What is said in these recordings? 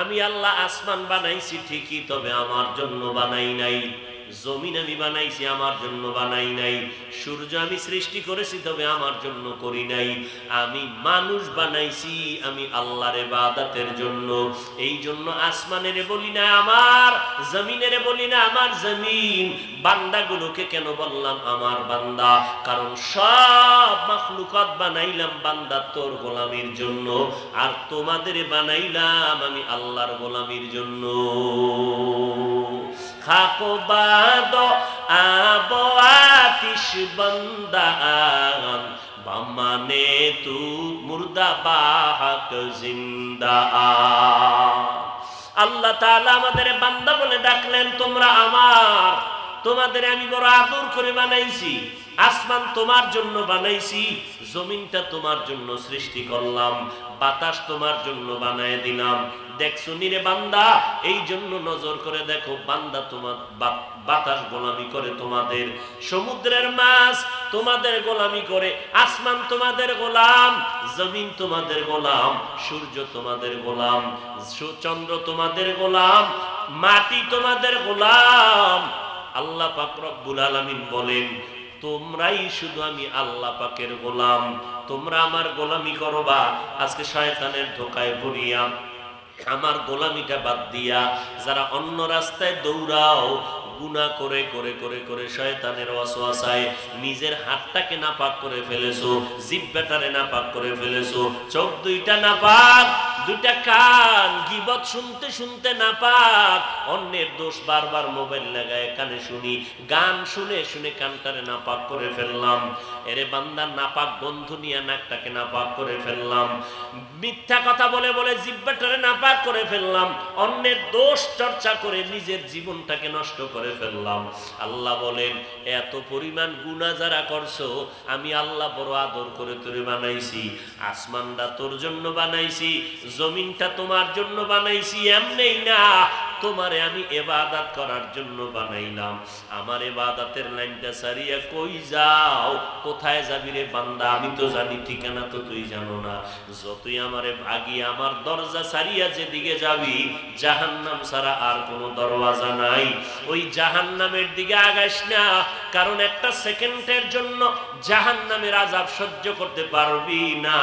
আমি আল্লাহ আসমান বানাইছি ঠিকই তবে আমার জন্য বানাই নাই। জমিন আমি বানাইছি, আমার জন্য বানাই নাই। সূর্য আমি সৃষ্টি করেছি, তবে আমার জন্য করি নাই। আমি মানুষ বানাইছি, আমি আল্লাহর বাদাতের জন্য। এই জন্য আসমানের বলি না আমার, জমিনের বলি না আমার জমিন। বান্দাগুলোকে কেন বললাম আমার বান্দা? কারণ সব মাখলুকাত বানাইলাম বান্দা তোর গোলামির জন্য। আর তোমাদের বানাইলাম আমি আল্লাহর গোলামির জন্য। খাকো বাদ, আব আতিশ বন্দান। বামানে তু মুর্দা বাহাক জিন্দা। আল্লাহ তাআলা আমাদের বান্দা বলে ডাকলেন, তোমরা আমার, তোমাদের আমি বড় আদর করে বানাইছি। আসমান তোমার জন্য বানাইছি, জমিনটা তোমার জন্য সৃষ্টি করলাম, বাতাস তোমার জন্য বানায় দিলাম। দেখছ নিরে বান্দা? এই জন্য নজর করে দেখো বান্দা তোমার বাতাস গোলামি করে তোমাদের। সমুদ্রের মাছ তোমাদের গোলামি করে, আসমান তোমাদের গোলাম, জমিন তোমাদের গোলাম, সূর্য তোমাদের গোলাম চন্দ্র তোমাদের গোলাম, মাটি তোমাদের গোলাম। আল্লাহ পাক রব্বুল আলামিন বলেন তোমরাই শুধু আমি আল্লাহ পাকের গোলাম। তোমরা আমার গোলামি করবা আজকে শয়তানের ধোকায় পড়িয়া আমার গোলামিটা বাদ দিয়া যারা অন্য রাস্তায় দৌড়াও গুণা করে করে করে করে শয়তানের ওয়াসওয়াসায় নিজের হাতটাকে নাপাক করে ফেলেছো, জিব্বাটারে নাপাক করে ফেলেছো, চোখ দুইটা নাপাক, দুইটা কান গিবত শুনতে শুনতে না নাপাক অন্যের দোষ বারবার মোবাইল লাগায়, কানে শুনি। গান শুনে শুনে কানটারে নাপাক করে ফেললাম। এরে বান্দার নাপাক বন্ধু নিয়ে নাকটাকে নাপাক করে ফেললাম। মিথ্যা কথা বলে বলে জিব্বাটারে নাপাক করে ফেললাম। অন্যের দোষ চর্চা করে নিজের জীবনটাকে নষ্ট করে ফেললাম। আল্লাহ বলেন, এত পরিমাণ গুণা যারা করছ, আমি আল্লাহ বড় আদর করে তোরে বানাইছি। আসমানটা তোর জন্য বানাইছি, জমিনটা তোমার জন্য বানাইছি এমনি না। তোমারে আমি এবাদাত করার জন্য বানাইলাম। আমার এবাদাতের লাইনটা সারিয়া কই যাও? কোথায় যাবি রে বান্দা? আমি তো জানি, ঠিকানা তো তুই জানো না। যতই আমারে ভাগি, আমার দরজা সারিয়া যেদিকে যাবি, জাহান্নাম ছাড়া আর কোনো দরওয়াজা নাই। ওই জাহান্নামের দিকে আগাস না। কারণ একটা সেকেন্ডের জন্য জাহান্নামের আজাব সহ্য করতে পারবি না।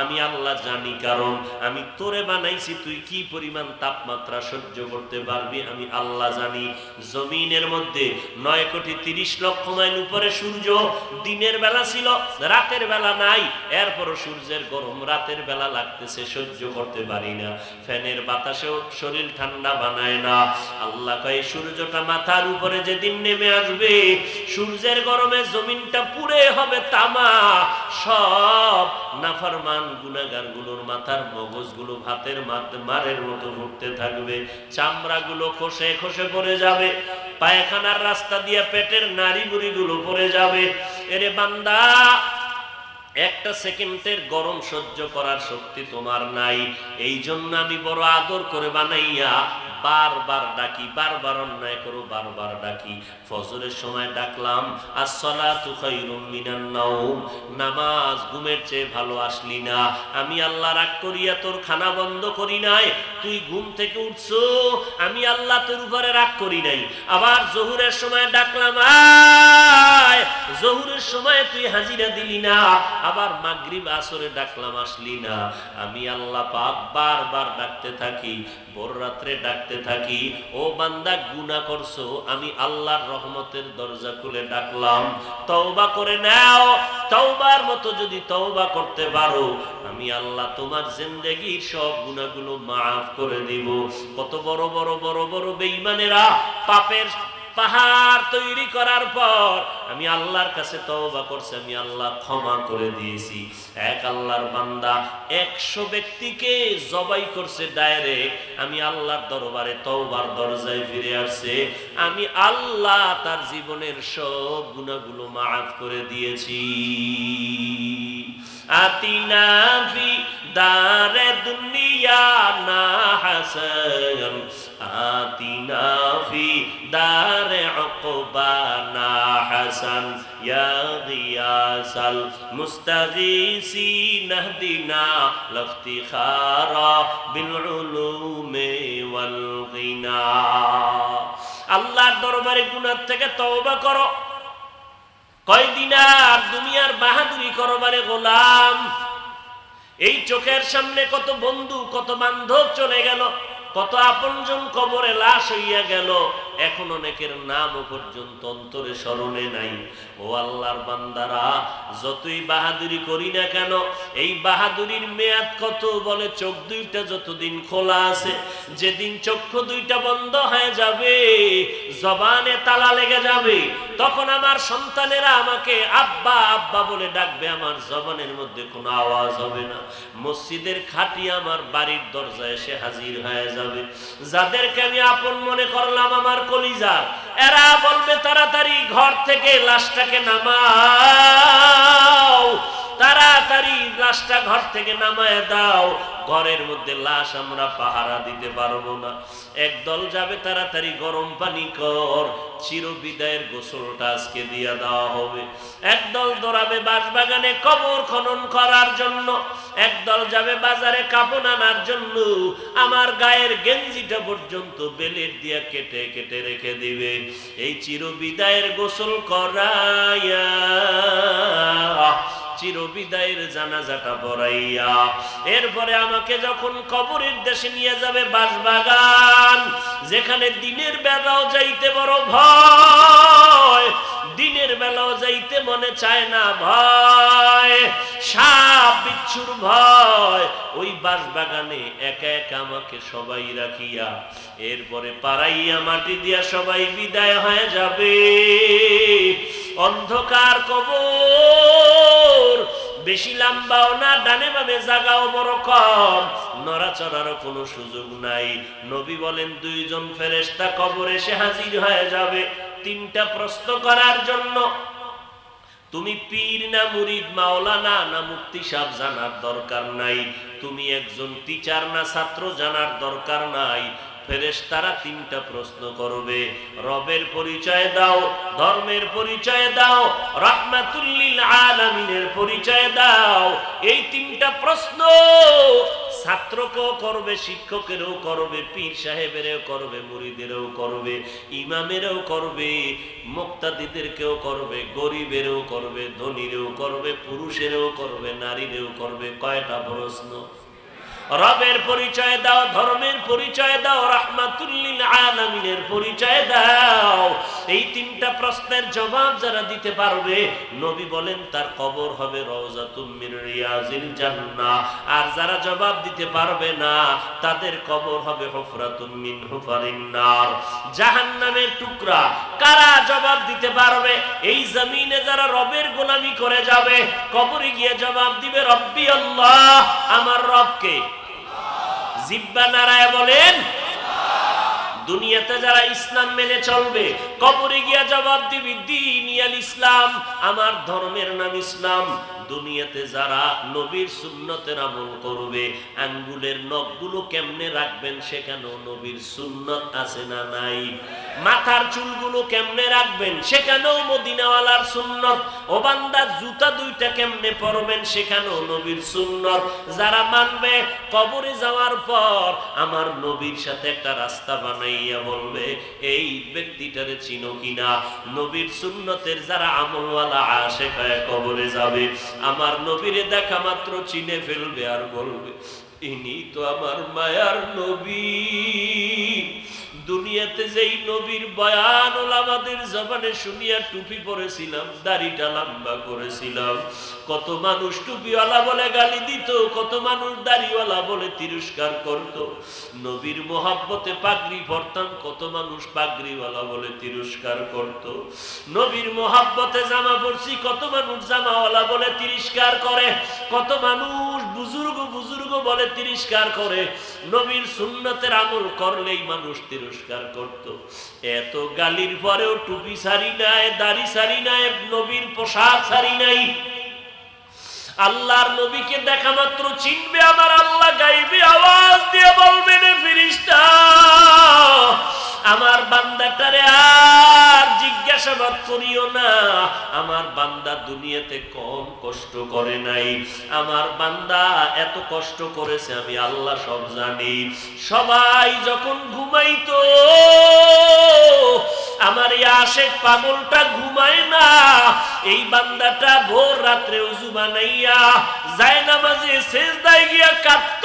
আমি আল্লাহ জানি কারণ আমি তোরে বানাইছি, তুই কি পরিমাণ তাপমাত্রা সহ্য করতে পারবি আমি আল্লাহ জানি। জমিনের মধ্যে নয় কোটি তিরিশ লক্ষ মাইল উপরে সূর্য দিনের বেলা ছিল, রাতের বেলা নাই, এরপরও সূর্যের গরম রাতের বেলা লাগতেছে, সহ্য করতে পারি না। ফ্যানের বাতাসেও শরীর ঠান্ডা বানায় না। আল্লাহ কয়, সূর্যটা মাথার উপরে যেদিন নেমে আসবে সূর্যের গরমে জমিনটা পুড়ে হবে তামা। সব নাফারমান গুনাগারগুলোর মাথার মগজগুলো ভাতের মারের মতো ঘুরতে থাকবে। চামড়াগুলো খসে খসে পড়ে যাবে। পায়খানার রাস্তা দিয়ে পেটের নারী বুড়িগুলো পড়ে যাবে। এরে বান্দা, একটা সেকেন্ডের গরম সহ্য করার শক্তি তোমার নাই। এই জন্য আমি বড় আদর করে বানাইয়া বারবার ডাকি, বারবার অন্যায় করো, বারবার ডাকি। ফজরের সময় ডাকলাম, আসসালাতু খায়রুম মিনান নামাজ ঘুমের চেয়ে ভালো আসলি না। আমি আল্লাহ রাগ করিয়া তোর খানা বন্ধ করি নাই। তুই ঘুম থেকে উঠছো, আমি আল্লাহ তোর উপরে রাগ করি নাই। আবার জহুরের সময় ডাকলাম জহুরের সময় তুই হাজিরা দিলি না। আবার মাগরিব আসরে ডাকলাম, আসলি না। আমি আল্লাহ পাক বারবার ডাকতে থাকি, ভোর রাত্রে ডাকতে থাকি, ও বান্দা গুণা করছ, আমি আল্লাহর রহমতের দরজা খুলে ডাকলাম। তওবা করে নাও, তওবার মতো যদি তওবা করতে পারো, আমি আল্লাহ তোমার জিন্দেগির সব গুণাগুলো মাফ করে দিব। কত বড় বড় বড় বড় বেঈমানেরা পাপের পাহাড় তৈরি করার পর আমি আল্লাহর কাছে তওবা করছে, আমি আল্লাহ ক্ষমা করে দিয়েছি। এক আল্লাহর বান্দা একশো ব্যক্তিকে জবাই করছে ডাইরেক্ট, আমি আল্লাহর দরবারে তওবার দরজায় ফিরে আসছে। আমি আল্লাহ তার জীবনের সব গুণাগুলো মাফ করে দিয়েছি। আতিনা ফি দারে দুনিয়া না হাসান আতিনা ফি দারে উকবানা হাসান ইয়া গিয়াসাল মুস্তাগীসিন اهدنا لافتخارا بالعلوم দেই না আল্লাহর দরবারে গুনার থেকে তওবা করো কয়দিন আর দুনিয়ার বাহাদুরি করবারে গোলাম এই চোখের সামনে কত বন্ধু কত বান্ধব চলে গেল কত আপনজন কবরে লাশ হইয়া গেল এখন অনেকের নামও পর্যন্ত অন্তরে স্মরণে নাই। ও আল্লাহর বান্দারা, যতই বাহাদুরি করি না কেন, এই বাহাদুরির মেয়াদ কত বলে চোখ দুইটা যতদিন খোলা আছে, যেদিন চক্ষু দুইটা বন্ধ হয়ে যাবে, জবানে তালা লেগে যাবে, তখন আমার সন্তানেরা আমাকে আব্বা আব্বা বলে ডাকবে, আমার জবানের মধ্যে কোনো আওয়াজ হবে না। মসজিদের খাটি আমার বাড়ির দরজায় এসে হাজির হয়ে যাবে। যাদেরকে আমি আপন মনে করলাম, আমার কলিজার। এরা বলবে তাড়াতাড়ি ঘর থেকে লাশটাকে নামাও। তাড়াতাড়ি লাশটা ঘর থেকে নামায় দাও। ঘরের মধ্যে লাশ আমরা পাহারা দিতে পারব না। একদল যাবে, তাড়াতাড়ি গরম পানি কর। চির বিদায়ের গোসলটা আজকে দিয়া দেওয়া হবে। একদল দৌড়াবে বাঁশবাগানে কবর খনন করার জন্য। একদল যাবে বাজারে কাপড় আনার জন্য। আমার গায়ের গেঞ্জিটা পর্যন্ত বেলের দিয়া কেটে কেটে রেখে দিবে। এই চির বিদায়ের গোসল করাইয়া জানাজাটা পড়াইয়া, এরপরে আমাকে যখন কবরের দেশে নিয়ে যাবে বাসবাগান, যেখানে দিনের বেলাও যাইতে বড় ভয়, দিনের বেলাও যাইতে মনে চায় না ভয়, সাপ বিচ্ছুর ভয়, ওই বাসবাগানে একা একা আমাকে সবাই রাখিয়া, এরপরে পাড়াইয়া মাটি দিয়া সবাই বিদায় হয়ে যাবে। অন্ধকার কবর বেশি লম্বাও না, ডানে বামে জাগাও বড় কম। নড়াচড়ারও কোনো সুযোগ নাই। নবী বলেন, দুইজন ফেরেশতা কবর এসে হাজির হয়ে যাবে। তিনটা প্রশ্ন করার জন্য, তুমি পীর না মুরিদ, মাওলানা না মুক্তি সাহ জানার দরকার নাই। তুমি একজন টিচার না ছাত্র জানার দরকার নাই। ফেরেশতারা তিনটা প্রশ্ন করবে। রবের পরিচয় দাও, ধর্মের পরিচয় দাও, রাহমাতুল্লিল আলামিনের পরিচয় দাও। এই তিনটা প্রশ্ন ছাত্রকেও করবে, শিক্ষকেরও করবে, পীর সাহেবেরও করবে, মুরিদেরও করবে, ইমামেরও করবে, মুক্তাদিদেরকেও করবে, গরিবেরও করবে, ধনীরও করবে, পুরুষেরও করবে নারীরেও করবে। কয়টা প্রশ্ন? রবের পরিচয় দাও, ধর্মের পরিচয় দাও, রাহমাতুল্লিল আলামিনের পরিচয় দাও। এই তিনটা প্রশ্নের জবাব যারা দিতে পারবে, নবী বলেন, তার কবর হবে রওজাতুম মিন রিয়াজিল জান্নাহ। আর যারা জবাব দিতে পারবে না, তাদের কবর হবে হুফরাতুম মিন হুফারিন নার। জাহান্নামের টুকরা কারা জবাব দিতে পারবে? এই জমিনে যারা রবের গোলামি করে যাবে, কবরে গিয়ে জবাব দিবে, রব্বি আল্লাহ। আমার রবকে জিব্বা নারায় বলেন, দুনিয়াতে যারা ইসলাম মেনে চলবে, কবরে গিয়া জবাব দিবি, দিন ইসলাম, আমার ধর্মের নাম ইসলাম। দুনিয়াতে যারা নবীর সুন্নতের আমল করবে, আঙ্গুলের নখগুলো কেমনে রাখবেন সেখানেও নবীর সুন্নত আছে না নাই? মাথার চুলগুলো কেমনে রাখবেন সেখানেও মদিনাওয়ালার সুন্নত? ও বান্দা, জুতা দুইটা কেমনে পরবেন সেখানেও নবীর সুন্নত? যারা মানবে কবরে যাওয়ার পর আমার নবীর সাথে একটা রাস্তা বানাইয়া বলবে, এই ব্যক্তিটারে চিনো কিনা? নবীর সুন্নতের যারা আমলওয়ালা আসে কবরে যাবে। আমার নবীরে দেখা মাত্র চিনে ফেলবে আর বলবে ইনি তো আমার মায়ার নবী। দুনিয়াতে যেই নবীর বয়ান আমাদের জবানে শুনিয়া টুপি পরেছিলাম, দাড়িটা লম্বা করেছিলাম। কত মানুষ টুপিওয়ালা বলে গালি দিত, কত মানুষ দাড়িওয়ালা বলে তিরস্কার করত। নবীর মোহাব্বতে পাগড়ি পরতাম, কত মানুষ পাগড়িওয়ালা বলে তিরস্কার করত। নবীর মোহাব্বতে জামা পরছি, কত মানুষ জামাওয়ালা বলে তিরস্কার করে। কত মানুষ বুজুর্গ বুজুর্গ বলে তিরস্কার করে। নবীর সুন্নতের আমল করলেই মানুষ তিরস্কার করত। এত গালির পরেও টুপি সারি নাই, দাড়ি সারি নাই, নবীর পোশাক সারি নাই। আল্লাহর নবীকে দেখা মাত্র চিনবে, আমার আল্লাহ গাইবে আওয়াজ দিয়ে বলবে রে ফিরিস্তা আমার বান্দাটারে আর জিজ্ঞাসাবাদ করিও না। আমার বান্দা দুনিয়াতে কম কষ্ট করে নাই। আমার বান্দা এত কষ্ট করেছে, আমি আল্লাহ সব জানি। সবাই যখন ঘুমাইতো, আমার এই পাগলটা ঘুমায় না। এই বান্দাটা ভোর রাত্রে উজু বানাইয়া যায় নামাজে শেষ দায় গিয়া কাঁদত।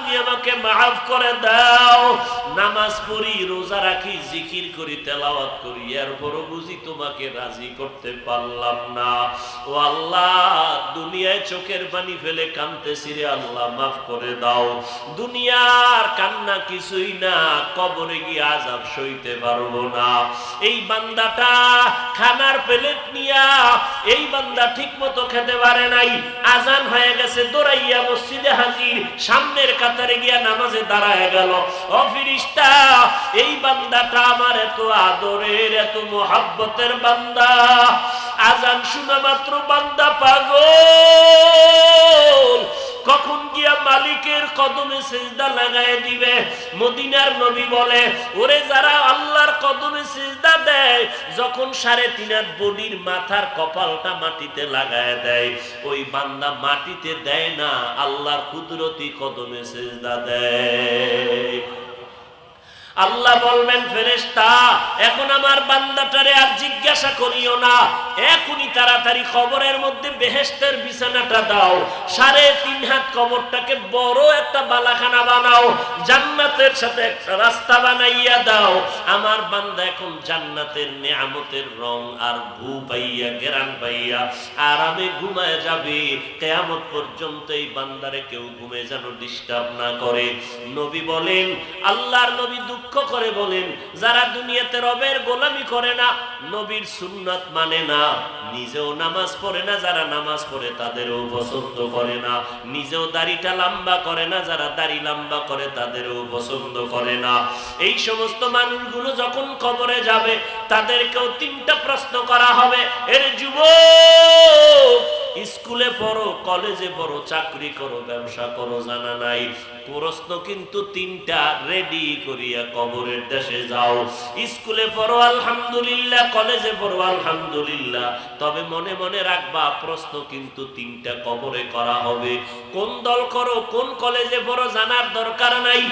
তুমি আমাকে মাফ করে দাও। নামাজ পড়ি, রোজা রাখি, জিকির করি, তেলাওয়াত করি। এরপরও বুঝি তোমাকে রাজি করতে পারলাম না। ও আল্লাহ, দুনিয়ায় চোখের পানি ফেলে কানতেছি রে আল্লাহ, মাফ করে দাও। দুনিয়ার কান্না কিছুই না, কবরে গিয়ে আজাব সইতে পারব না। এই বান্দাটা খানার প্লেট নিয়া, এই বান্দা ঠিক মতো খেতে পারে নাই। আজান হয়ে গেছে দৌড়াইয়া মসজিদে হাজির, সামনের কাতারে গিয়া নামাজে দাঁড়ায় গেল। ও ফিরিস্তা, এই বান্দাটা আমার এত আদরের, এত মোহাব্বতের বান্দা। আজান শোনা মাত্র বান্দা পাগল। সেজদা লাগায় দিবে। মদিনার নবী বলে, ওরে যারা আল্লাহর কদমে সিজদা দেয়, যখন সাড়ে তিন হাত বডির মাথার কপালটা মাটিতে লাগায় দেয়, ওই বান্দা মাটিতে দেয় না, আল্লাহর কুদরতি কদমে সিজদা দেয়। আল্লাহ বলবেন, ফেরেশতা, এখন আমার বান্দাটারে আর জিজ্ঞাসা করিও না। এখনই তাড়াতাড়ি কবরের মধ্যে বেহেশতের বিছানাটা দাও। সাড়ে তিন হাত কবরটাকে বড় একটা বালাখানা বানাও, জান্নাতের সাথে একটা রাস্তা বানাইয়া দাও। আমার বান্দা এখন জান্নাতের নেয়ামতের রং আর ভূ পাইয়া গেরান পাইয়া আরামে ঘুমায় যাবে। কেয়ামত পর্যন্ত এই বান্দারে কেউ ঘুমে যেন ডিস্টার্ব না করে। নবী বলেন, আল্লাহর নবী দুঃখ করে বলেন, যারা দুনিয়াতে রবের গোলামি করে না, নবীর সুন্নাত মানে না। নিজেও নামাজ পড়ে না, যারা নামাজ পড়ে তাদেরও পছন্দ করে না। নিজেও দাড়িটা লম্বা করে না, যারা দাড়ি লম্বা করে তাদেরও পছন্দ করে না। এই সমস্ত মানুষগুলো যখন কবরে যাবে, তাদেরকেও তিনটা প্রশ্ন করা হবে। এর যুবক স্কুলে পড়ো, কলেজে পড়ো, চাকরি করো, ব্যবসা করো, জানা নাই। প্রশ্ন কিন্তু তিনটা রেডি করিয়া কবরের দেশে যাও। স্কুলে পড়ো, আলহামদুলিল্লাহ। কলেজে পড়ো, আলহামদুলিল্লাহ। তবে মনে মনে রাখবা, প্রশ্ন কিন্তু তিনটা কবরে করা হবে। কোন দল করো, কোন কলেজে পড়ো, জানার দরকার নাই।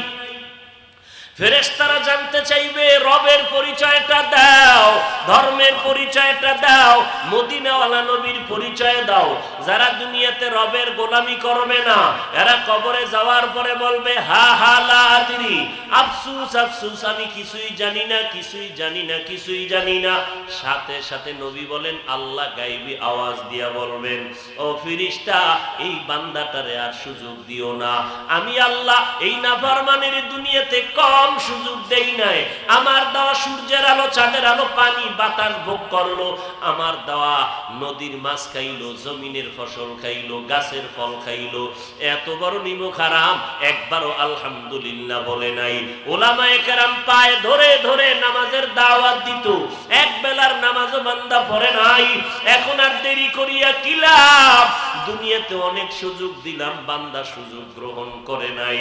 ফেরেশতারা জানতে চাইবে, রবের পরিচয়টা দাও, ধর্মের পরিচয়টা দাও, মদিনাওয়ালা নবীর পরিচয় দাও। যারা দুনিয়াতে রবের গোলামি করবে না, এরা কবরে যাওয়ার পরে বলবে, হা হা, লা, আদরি। আফসুস আফসুস, আমি কিছুই জানি না, কিছুই জানি না, কিছুই জানি না। সাথে সাথে নবী বলেন, আল্লাহ গাইবি আওয়াজ দিয়া বলবেন, ও ফিরিস্তা এই বান্দাটারে আর সুযোগ দিও না। আমি আল্লাহ এই নাফরমানের দুনিয়াতে কম সুযোগ দেই নাই। আমার দেওয়া সূর্যের আলো, চাঁদের আলো, পানি, বাতাস ভোগ করল। আমার দেওয়া নদীর মাছ খাইলো, জমিনের ফসল খাইলো, গাছের ফল খাইলো। এত বড় নিমুখ হারাম, একবারও আলহামদুলিল্লাহ বলে নাই। ওলামায়ে কেরাম পায়ে ধরে ধরে নামাজের দাওয়াত দিত। এক বেলার নামাজও বান্দা পড়ে নাই। এখন আর দেরি করিয়া কি লাভ? দুনিয়াতে অনেক সুযোগ দিলাম, বান্দা সুযোগ গ্রহণ করে নাই।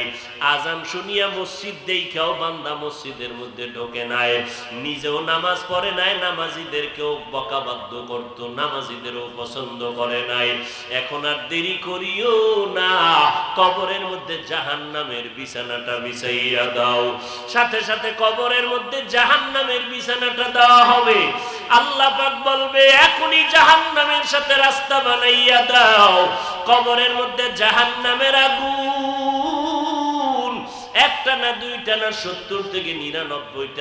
আজান শুনিয়া মসজিদ দেখাও বান্দা মসজিদের মধ্যে ঢোকে নাই। নিজেও নামাজ পড়ে নাই, নামাজিদেরকেও বকাবাদ্য করতো, নামাজিদেরও পছন্দ করে নাই। এখন আর দেরি করিও না, কবরের মধ্যে জাহান নামের বিছানাটা বিছাইয়া দাও। সাথে সাথে কবরের মধ্যে জাহান নামের বিছানাটা দেওয়া হবে। আল্লাহ পাক বলবে, এখনই জাহান নামের সাথে রাস্তা বানাইয়া দাও। কবরের মধ্যে জাহান নামের আগুন একটা না দুইটা না সত্তর থেকে নিরানব্বইটা